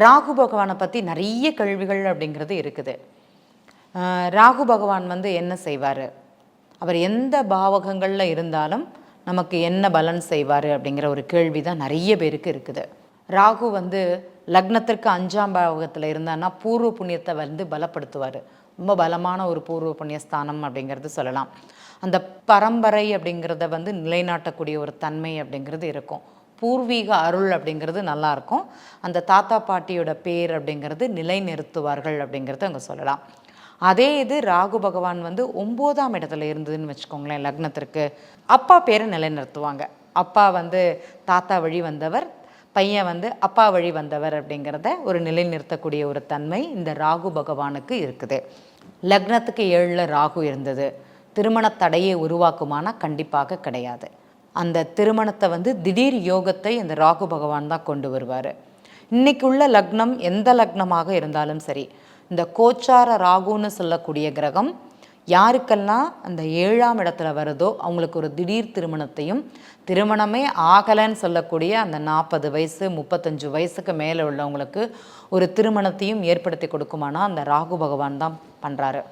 ராகு பகவானை பற்றி நிறைய கேள்விகள் அப்படிங்கிறது இருக்குது. ராகு பகவான் வந்து என்ன செய்வார்? அவர் எந்த பாவகங்களில் இருந்தாலும் நமக்கு என்ன பலன் செய்வார் அப்படிங்கிற ஒரு கேள்வி தான் நிறைய பேருக்கு இருக்குது. ராகு வந்து லக்னத்திற்கு அஞ்சாம் பாவகத்தில் இருந்தான்னா பூர்வ புண்ணியத்தை வந்து பலப்படுத்துவார். ரொம்ப பலமான ஒரு பூர்வ புண்ணிய ஸ்தானம் அப்படிங்கிறது சொல்லலாம். அந்த பரம்பரை அப்படிங்கிறத வந்து நிலைநாட்டக்கூடிய ஒரு தன்மை அப்படிங்கிறது இருக்கும். பூர்வீக அருள் அப்படிங்கிறது நல்லாயிருக்கும். அந்த தாத்தா பாட்டியோட பேர் அப்படிங்கிறது நிலைநிறுத்துவார்கள் அப்படிங்கிறத அங்கே சொல்லலாம். அதே இது ராகு பகவான் வந்து ஒம்போதாம் இடத்துல இருந்ததுன்னு வச்சுக்கோங்களேன் லக்னத்திற்கு. அப்பா பேரை நிலைநிறுத்துவாங்க. அப்பா வந்து தாத்தா வழி வந்தவர் பையன் வந்து அப்பா வழி வந்தவர் அப்படிங்கிறத ஒரு நிலைநிறுத்தக்கூடிய ஒரு தன்மை இந்த ராகு பகவானுக்கு இருக்குது. லக்னத்துக்கு ஏழில் ராகு இருந்தது. திருமண தடையை உருவாக்குமானா கண்டிப்பாக கிடையாது. அந்த திருமணத்தை வந்து திடீர் யோகத்தை அந்த ராகு பகவான் தான் கொண்டு வருவார். இன்னைக்கு உள்ள லக்னம் எந்த லக்னமாக இருந்தாலும் சரி இந்த கோச்சார ராகுன்னு சொல்லக்கூடிய கிரகம் யாருக்கெல்லாம் அந்த ஏழாம் இடத்துல வருதோ அவங்களுக்கு ஒரு திடீர் திருமணத்தையும் திருமணமே ஆகலைன்னு சொல்லக்கூடிய அந்த நாற்பது வயசு முப்பத்தஞ்சு வயசுக்கு மேலே உள்ளவங்களுக்கு ஒரு திருமணத்தையும் ஏற்படுத்தி கொடுக்குமானா அந்த ராகு பகவான் தான் பண்ணுறாரு